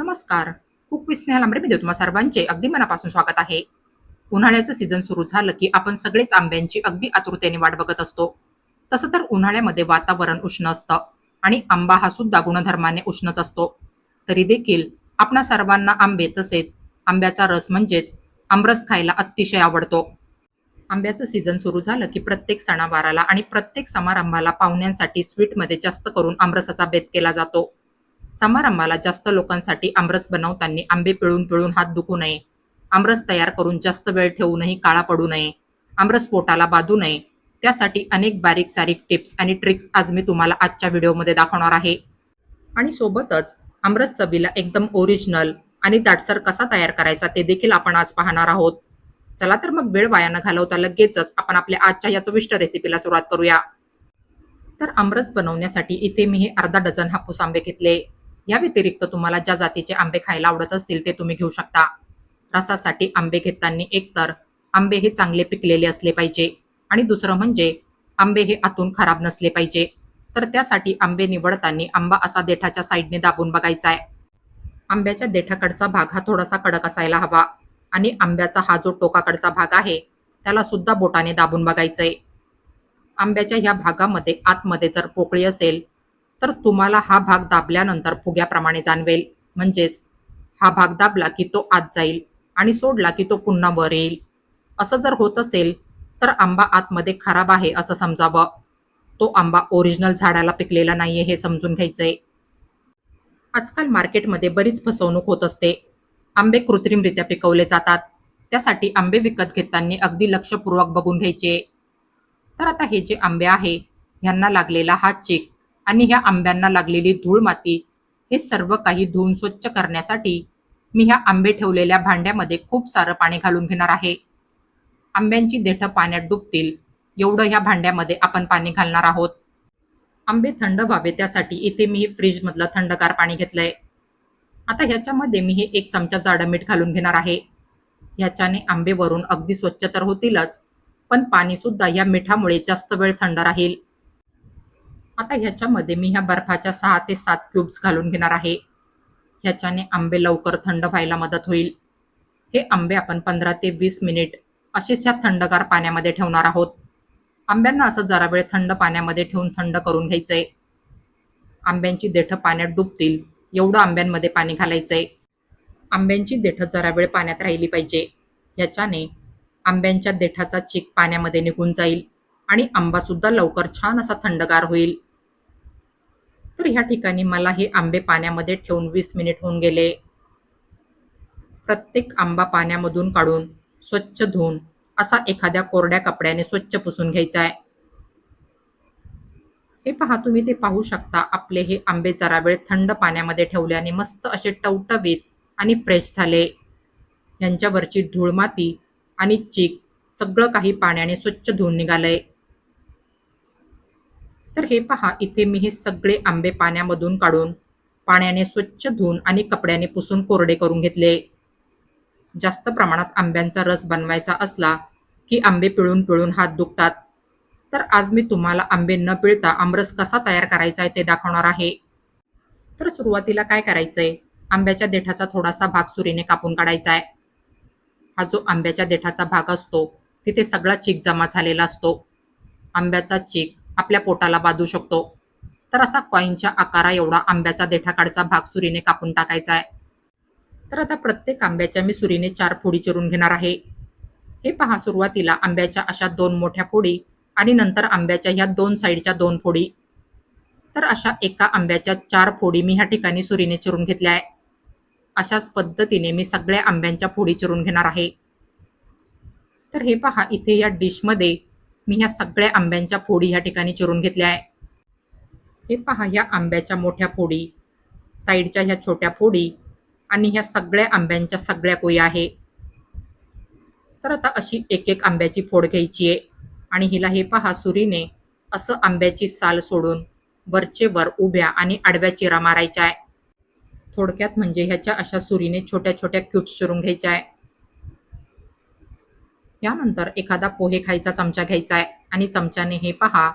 नमस्कार. Cook with Sneha तुम्हा सर्वांचे अगदी मनापासून स्वागत आहे. उन्हाळ्याचं सीझन सुरू झालं की आपण सगळेच आंब्यांची अगदी आतुरतेने वाट बघत असतो. तसं तर उन्हाळ्यामध्ये वातावरण उष्ण असतं आणि आंबा हा सुद्धा गुणधर्माने उष्णच असतो. तरी देखील आपणा सर्वांना आंबे तसेच आंब्याचा रस म्हणजेच आमरस खायला अतिशय आवडतो. आंब्याचं सीझन सुरू झालं की प्रत्येक सणावाराला आणि प्रत्येक समारंभाला पाहुण्यांसाठी स्वीटमध्ये जास्त करून आमरसाचा बेत केला जातो. समारंभाला जास्त लोकांसाठी आमरस बनवताना आंबे पिळून पिळून हात दुखू नये. आमरस तयार करून जास्त वेळ ठेवूनही काळा पडू नये. आमरस पोटाला बाधू नये. त्यासाठी अनेक बारीक सारीक टिप्स आणि ट्रिक्स आज मी तुम्हाला आजच्या व्हिडिओमध्ये दाखवणार आहे. आणि सोबतच आमरस चवीला एकदम ओरिजिनल आणि दाटसर कसा तयार करायचा ते देखील आपण आज पाहणार आहोत. चला तर मग वेळ वाया न घालवता लगेचच आपण आपल्या आजच्या या चविष्ट रेसिपीला सुरुवात करूया. तर आमरस बनवण्यासाठी इथे मी हे अर्धा डझन हापूस आंबे घेतले. या व्यतिरिक्त तुम्हाला ज्या जातीचे आंबे खायला आवडत असतील ते तुम्ही घेऊ शकता. रसासाठी आंबे घेताना एकतर आंबे हे चांगले पिकलेले असले पाहिजे आणि दुसरं म्हणजे आंबे हे आतून खराब नसले पाहिजे. तर त्यासाठी आंबे निवडताना आंबा असा देठाच्या साईडने दाबून बघायचा आहे आंब्याच्या देठाकडचा भाग हा थोडासा कडक असायला हवा आणि आंब्याचा हा जो टोकाकडचा भाग आहे त्याला सुद्धा बोटाने दाबून बघायचंय. आंब्याच्या ह्या भागामध्ये आतमध्ये जर पोकळी असेल तर तुम्हाला हा भाग दाबल्यानंतर फुग्याप्रमाणे जाणवेल. म्हणजेच हा भाग दाबला की तो आत जाईल आणि सोडला की तो पुन्हा वर येईल. असं जर होत असेल तर आंबा आतमध्ये खराब आहे असं समजावं. तो आंबा ओरिजिनल झाडाला पिकलेला नाहीये हे समजून घ्यायचंय. आजकाल मार्केटमध्ये बरीच फसवणूक होत असते. आंबे कृत्रिमरित्या पिकवले जातात. त्यासाठी आंबे विकत घेताना अगदी लक्षपूर्वक बघून घ्यायचे. तर आता हे जे आंबे आहे ह्यांना लागलेला हा चेक आणि ह्या आंब्यांना लागलेली धूळ माती हे सर्व काही धुवून स्वच्छ करण्यासाठी मी ह्या आंबे ठेवलेल्या भांड्यामध्ये खूप सारं पाणी घालून घेणार आहे. आंब्यांची देठं पाण्यात डुबतील एवढं ह्या भांड्यामध्ये आपण पाणी घालणार आहोत. आंबे थंड व्हावे त्यासाठी इथे मी फ्रीजमधलं थंडगार पाणी घेतलंय. आता ह्याच्यामध्ये मी हे एक चमचा जाडं मीठ घालून घेणार आहे. ह्याच्याने आंबे वरून अगदी स्वच्छ तर होतीलच पण पाणीसुद्धा या मिठामुळे जास्त वेळ थंड राहील. आता ह्याच्यामध्ये मी ह्या बर्फाच्या सहा ते सात क्यूब्स घालून घेणार आहे. ह्याच्याने आंबे लवकर थंड व्हायला मदत होईल. हे आंबे आपण पंधरा ते वीस मिनिट असेच ह्या थंडगार पाण्यामध्ये ठेवणार आहोत. आंब्यांना असं जरा वेळ थंड पाण्यामध्ये ठेवून थंड करून घ्यायचंय. आंब्यांची देठं पाण्यात डुबतील. एवढं आंब्यांमध्ये पाणी घालायचंय. आंब्यांची देठं जरा वेळ पाण्यात राहिली पाहिजे. याच्याने आंब्यांच्या देठाचा चीक पाण्यामध्ये निघून जाईल आणि आंबासुद्धा लवकर छान असा थंडगार होईल. तर ह्या ठिकाणी मला हे आंबे पाण्यामध्ये ठेवून वीस मिनिट होऊन गेले. प्रत्येक आंबा पाण्यामधून काढून स्वच्छ धुवून असा एखाद्या कोरड्या कपड्याने स्वच्छ पुसून घ्यायचा आहे. हे पहा तुम्ही ते पाहू शकता. आपले हे आंबे जरा वेळ थंड पाण्यामध्ये ठेवल्याने मस्त असे टवटवीत आणि फ्रेश झाले. यांच्यावरची धूळ माती आणि चीक सगळं काही पाण्याने स्वच्छ धुवून निघालंय. तर हे पहा इथे मी हे सगळे आंबे पाण्यामधून काढून पाण्याने स्वच्छ धुवून आणि कपड्याने पुसून कोरडे करून घेतले. जास्त प्रमाणात आंब्यांचा रस बनवायचा असला की आंबे पिळून पिळून हात दुखतात. तर आज मी तुम्हाला आंबे न पिळता आमरस कसा तयार करायचा आहे ते दाखवणार आहे. तर सुरुवातीला काय करायचंय? आंब्याच्या देठाचा थोडासा भाग सुरीने कापून काढायचा आहे. हा जो आंब्याच्या देठाचा भाग असतो तिथे सगळा चीक जमा झालेला असतो. आंब्याचा चीक आपल्या पोटाला बांधू शकतो. तर असा कॉईनच्या आकारा एवढा आंब्याचा देठाकाडचा भाग सुरीने कापून टाकायचा आहे. तर आता प्रत्येक आंब्याच्या मी सुरीने चार फोडी चिरून घेणार आहे. हे पहा सुरुवातीला आंब्याच्या अशा दोन मोठ्या फोडी आणि नंतर आंब्याच्या ह्या दोन साईडच्या दोन फोडी. तर अशा एका आंब्याच्या चार फोडी मी ह्या ठिकाणी सुरीने चिरून घेतल्या आहे. अशाच पद्धतीने मी सगळ्या आंब्यांच्या फोडी चिरून घेणार आहे. तर हे पहा इथे या डिशमध्ये मी ह्या सगळ्या आंब्यांच्या फोडी ह्या ठिकाणी चिरून घेतल्या आहे. हे पहा या आंब्याच्या मोठ्या फोडी साईडच्या ह्या छोट्या फोडी आणि ह्या सगळ्या आंब्यांच्या सगळ्या कोया आहे. तर आता अशी एक एक आंब्याची फोड घ्यायची आहे आणि हिला हे पहा सुरीने असं आंब्याची साल सोडून वरचे वर उभ्या आणि आडव्या चिरा मारायच्या आहे. थोडक्यात म्हणजे ह्याच्या अशा सुरीने छोट्या छोट्या क्यूब्स चिरून घ्यायच्या आहे. यानंतर एखादा पोहे खायचा चमचा घ्यायचा आहे आणि चमच्याने हे पहा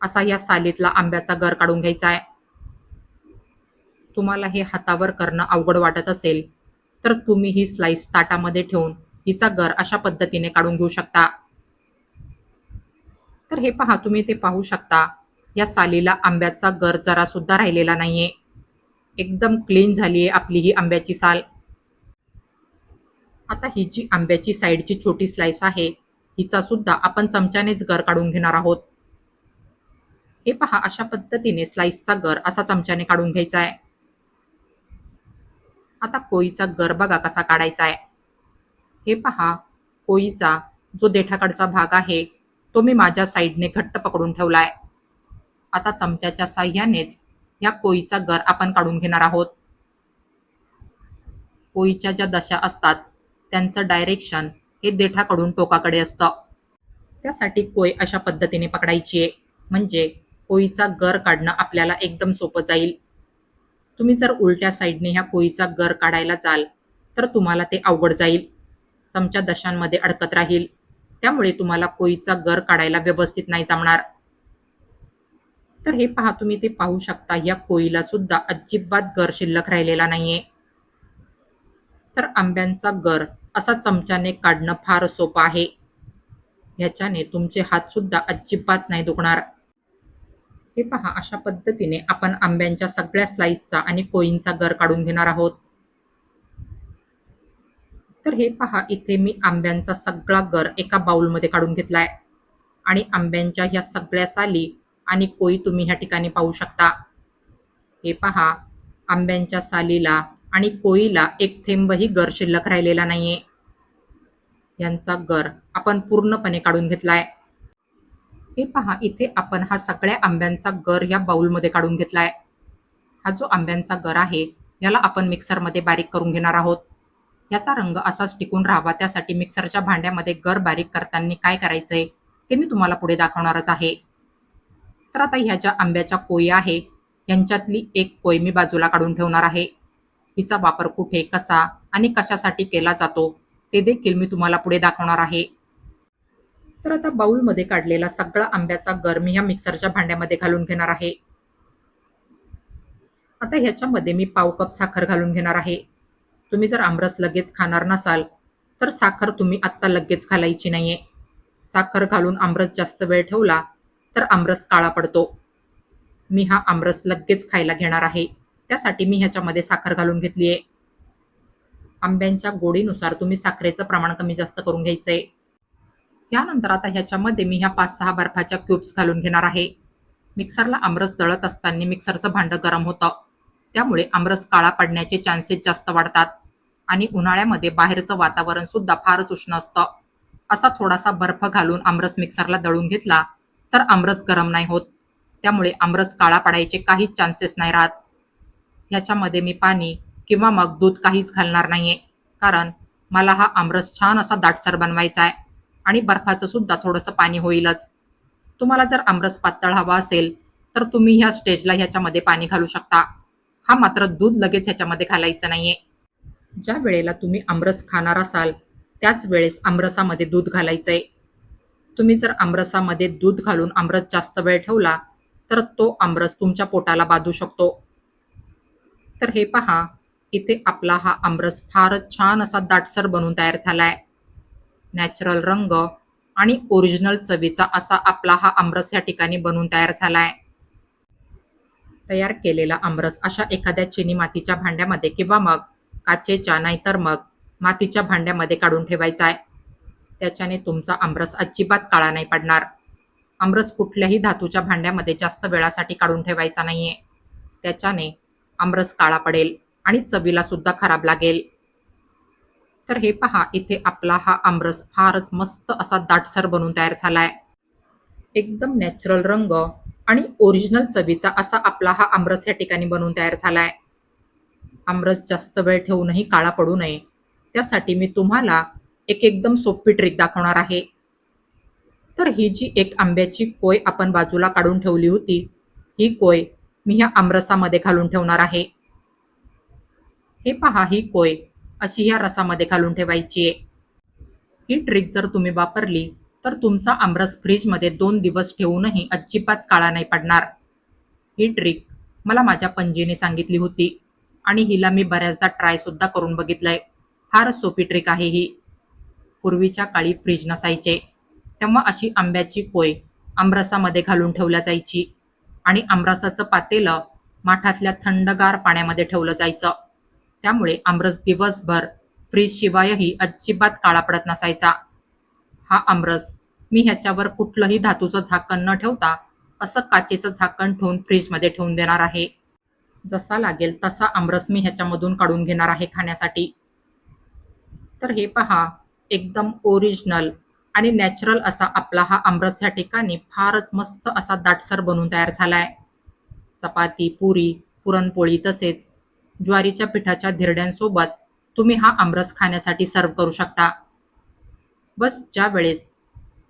असा या सालीतला आंब्याचा गर काढून घ्यायचा आहे तुम्हाला हे हातावर करणं अवघड वाटत असेल तर तुम्ही ही स्लाइस ताटामध्ये ठेवून हिचा गर अशा पद्धतीने काढून घेऊ शकता. तर हे पहा तुम्ही ते पाहू शकता या सालीला आंब्याचा गर जरा सुद्धा राहिलेला नाहीये. एकदम क्लीन झाली आहे आपली ही आंब्याची साल. आता ही जी आंब्याची साईडची छोटी स्लाइस आहे हिचा सुद्धा आपण चमच्यानेच गर काढून घेणार आहोत. हे पहा अशा पद्धतीने स्लाइसचा गर असा चमच्याने काढून घ्यायचा आहे. आता कोळीचा गर बघा कसा काढायचा आहे. हे पहा कोळीचा जो देठाकडचा भाग आहे तो मी माझ्या साईडने घट्ट पकडून ठेवला आहे आता चमच्याच्या साह्यानेच या कोळीचा गर आपण काढून घेणार आहोत. कोळीच्या ज्या दशा असतात त्यांचं डायरेक्शन हे देठाकडून टोकाकडे असतं. त्यासाठी कोय अशा पद्धतीने पकडायची आहे. म्हणजे कोळीचा गर काढणं आपल्याला एकदम सोपं जाईल. तुम्ही जर उलट्या साईडने ह्या कोळीचा गर काढायला जाल तर तुम्हाला ते अवघड जाईल. चमच्या दशांमध्ये अडकत राहील. त्यामुळे तुम्हाला कोळीचा गर काढायला व्यवस्थित नाही जमणार. तर हे पहा तुम्ही ते पाहू शकता या कोळीला सुद्धा अजिबात गर शिल्लक राहिलेला नाहीये. तर आंब्यांचा गर असा चमच्याने काढणं फार सोपं आहे. ह्याच्याने तुमचे हात सुद्धा अजिबात नाही दुखणार. हे पहा अशा पद्धतीने आपण आंब्यांच्या सगळ्या स्लाइसचा आणि कोईंचा गर काढून घेणार आहोत. तर हे पहा इथे मी आंब्यांचा सगळा गर एका बाउलमध्ये काढून घेतलाय. आणि आंब्यांच्या ह्या सगळ्या साली आणि कोई तुम्ही ह्या ठिकाणी पाहू शकता. हे पहा आंब्यांच्या सालीला आणि कोईला एक थेंबही गर शिल्लक राहिलेला नाहीये. यांचा गर आपण पूर्णपणे काढून घेतलाय. हे पहा इथे आपण हा सगळ्या आंब्यांचा गर या बाउलमध्ये काढून घेतलाय. हा जो आंब्यांचा गर आहे याला आपण मिक्सरमध्ये बारीक करून घेणार आहोत. याचा रंग असाच टिकून राहावा त्यासाठी मिक्सरच्या भांड्यामध्ये गर बारीक करताना काय करायचंय ते मी तुम्हाला पुढे दाखवणारच आहे. तर आता ह्या ज्या आंब्याच्या कोयी आहे यांच्यातली एक कोय मी बाजूला काढून ठेवणार आहे. हिचा वापर कुठे कसा आणि कशासाठी केला जातो ते देखील मी तुम्हाला पुढे दाखवणार आहे. तर आता बाऊलमध्ये काढलेला सगळा आंब्याचा गर मी ह्या मिक्सरच्या भांड्यामध्ये घालून घेणार आहे. आता ह्याच्यामध्ये मी पाव कप साखर घालून घेणार आहे. तुम्ही जर आमरस लगेच खाणार नसाल तर साखर तुम्ही आत्ता लगेच घालायची नाहीये. साखर घालून आमरस जास्त वेळ ठेवला तर आमरस काळा पडतो. मी हा आमरस लगेच खायला घेणार आहे. त्यासाठी मी ह्याच्यामध्ये साखर घालून घेतली आहे आंब्यांच्या गोडीनुसार तुम्ही साखरेचं प्रमाण कमी जास्त करून घ्यायचंय. यानंतर आता ह्याच्यामध्ये मी ह्या पाच सहा बर्फाच्या क्यूब्स घालून घेणार आहे. मिक्सरला आमरस दळत असताना मिक्सरचं भांडं गरम होतं. त्यामुळे आमरस काळा पडण्याचे चान्सेस जास्त वाढतात आणि उन्हाळ्यामध्ये बाहेरचं वातावरण सुद्धा फारच उष्ण असतं. असा थोडासा बर्फ घालून आमरस मिक्सरला दळून घेतला तर आमरस गरम नाही होत. त्यामुळे आमरस काळा पडायचे काहीच चान्सेस नाही राहत. ह्याच्यामध्ये मी पाणी किंवा मग दूध काहीच घालणार नाहीये. कारण मला हा आमरस छान असा दाटसर बनवायचा आहे आणि बर्फाचं सुद्धा थोडंसं पाणी होईलच. तुम्हाला जर आमरस पातळ हवा असेल तर तुम्ही ह्या स्टेजला ह्याच्यामध्ये पाणी घालू शकता. हा मात्र दूध लगेच ह्याच्यामध्ये घालायचं नाहीये. ज्या वेळेला तुम्ही आमरस खाणार असाल त्याच वेळेस आमरसामध्ये दूध घालायचंय. तुम्ही जर आमरसामध्ये दूध घालून आमरस जास्त वेळ ठेवला तर तो आमरस तुमच्या पोटाला बाधू शकतो. तर हे पहा इथे आपला हा आमरस फारच छान असा दाटसर बनून तयार झालाय. नॅचरल रंग आणि ओरिजिनल चवीचा असा आपला हा आमरस या ठिकाणी बनून तयार झालाय. तयार केलेला आमरस अशा एखाद्या चिनी मातीच्या भांड्यामध्ये किंवा मग काचेच्या नाहीतर मग मातीच्या भांड्यामध्ये काढून ठेवायचा आहे त्याच्याने तुमचा आमरस अजिबात काळा नाही पडणार. आमरस कुठल्याही धातूच्या भांड्यामध्ये जास्त वेळासाठी काढून ठेवायचा नाहीये. त्याच्याने आमरस काळा पडेल आणि चवीला सुद्धा खराब लागेल. तर हे पहा इथे आपला हा आमरस फारच मस्त असा दाटसर बनून तयार झालाय. एकदम नॅचरल रंग आणि ओरिजिनल चवीचा असा आपला हा आमरस या ठिकाणी बनवून तयार झालाय. आमरस जास्त वेळ ठेवूनही काळा पडू नये. त्यासाठी मी तुम्हाला एक एकदम सोपी ट्रिक दाखवणार आहे. तर ही जी एक आंब्याची कोय आपण बाजूला काढून ठेवली होती ही कोय मी ह्या आमरसामध्ये घालून ठेवणार आहे. हे पहा ही कोय अशी ह्या रसामध्ये घालून ठेवायची आहे. ही ट्रिक जर तुम्ही वापरली तर तुमचा आमरस फ्रीजमध्ये दोन दिवस ठेवूनही अजिबात काळा नाही पडणार. ही ट्रिक मला माझ्या पणजीने सांगितली होती आणि हिला मी बऱ्याचदा ट्रायसुद्धा करून बघितलंय. फारच सोपी ट्रिक आहे ही. पूर्वीच्या काळी फ्रीज नसायचे. तेव्हा अशी आंब्याची कोय आमरसामध्ये घालून ठेवल्या जायची. आणि आमरसाचं पातेलं माठातल्या थंडगार पाण्यामध्ये ठेवलं जायचं. त्यामुळे आमरस दिवसभर फ्रीज शिवायही अजिबात काळा पडत नसायचा. हा आमरस मी ह्याच्यावर कुठलंही धातूचं झाकण न ठेवता असं काचेचं झाकण ठेवून फ्रीजमध्ये ठेवून देणार आहे. जसा लागेल तसा आमरस मी ह्याच्यामधून काढून घेणार आहे खाण्यासाठी. तर हे पहा एकदम ओरिजिनल आणि नॅचरल असा आपला हा आमरस ह्या ठिकाणी फारच मस्त असा दाटसर बनून तयार झालाय. चपाती पुरी पुरणपोळी तसेच ज्वारीच्या पिठाच्या धिरड्यांसोबत तुम्ही हा आमरस खाण्यासाठी सर्व करू शकता. बस ज्या वेळेस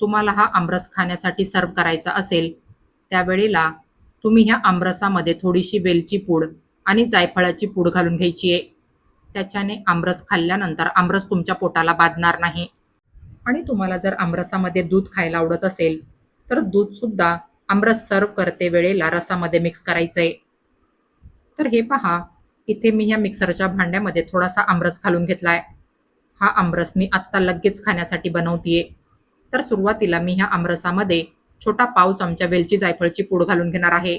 तुम्हाला हा आमरस खाण्यासाठी सर्व करायचा असेल त्यावेळेला तुम्ही ह्या आमरसामध्ये थोडीशी वेलची पूड आणि जायफळाची पूड घालून घ्यायची आहे. त्याच्याने आमरस खाल्ल्यानंतर आमरस तुमच्या पोटाला बाधणार नाही. आणि तुम्हाला जर आमरसामध्ये दूध खायला आवडत असेल तर दूधसुद्धा आमरस सर्व करते वेळेला रसामध्ये मिक्स करायचं आहे तर हे पहा इथे मी ह्या मिक्सरच्या भांड्यामध्ये थोडासा आमरस घालून घेतला आहे हा आमरस मी आत्ता लगेच खाण्यासाठी बनवतीये. तर सुरुवातीला मी ह्या आमरसामध्ये छोटा पाव चमचा वेलची जायफळची पूड घालून घेणार आहे.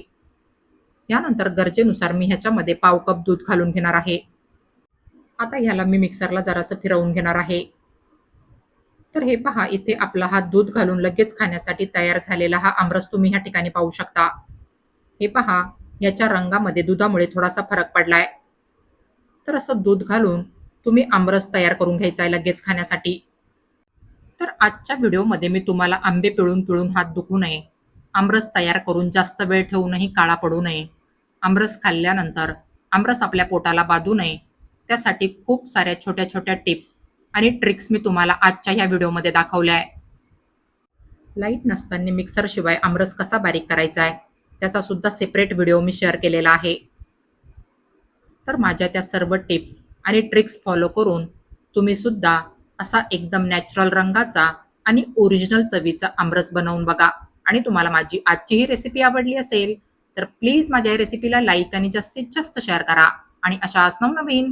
यानंतर गरजेनुसार मी ह्याच्यामध्ये पाव कप दूध घालून घेणार आहे. आता ह्याला मी मिक्सरला जरासं फिरवून घेणार आहे. तर हे पहा इथे आपला हा दूध घालून लगेच खाण्यासाठी तयार झालेला हा आमरस तुम्ही ह्या ठिकाणी पाहू शकता. हे पहा याच्या रंगामध्ये दुधामुळे थोडासा फरक पडलाय. तर असं दूध घालून तुम्ही आमरस तयार करून घ्यायचा आहे लगेच खाण्यासाठी. तर आजच्या व्हिडिओमध्ये मी तुम्हाला आंबे पिळून पिळून हात दुखू नये. आमरस तयार करून जास्त वेळ ठेवूनही काळा पडू नये. आमरस खाल्ल्यानंतर आमरस आपल्या पोटाला बाधू नये. त्यासाठी खूप साऱ्या छोट्या छोट्या टिप्स आणि ट्रिक्स मी तुम्हाला आजच्या ह्या व्हिडिओमध्ये दाखवल्या आहे लाइट नसताना मिक्सरशिवाय आमरस कसा बारीक करायचा आहे त्याचा सुद्धा सेपरेट व्हिडिओ मी शेअर केलेला आहे. तर माझ्या त्या सर्व टिप्स आणि ट्रिक्स फॉलो करून तुम्ही सुद्धा असा एकदम नॅचरल रंगाचा आणि ओरिजिनल चवीचा आमरस बनवून बघा. आणि तुम्हाला माझी आजची ही रेसिपी आवडली असेल तर प्लीज माझ्या रेसिपीला लाईक आणि जास्तीत जास्त शेअर करा. आणि अशाच नवनवीन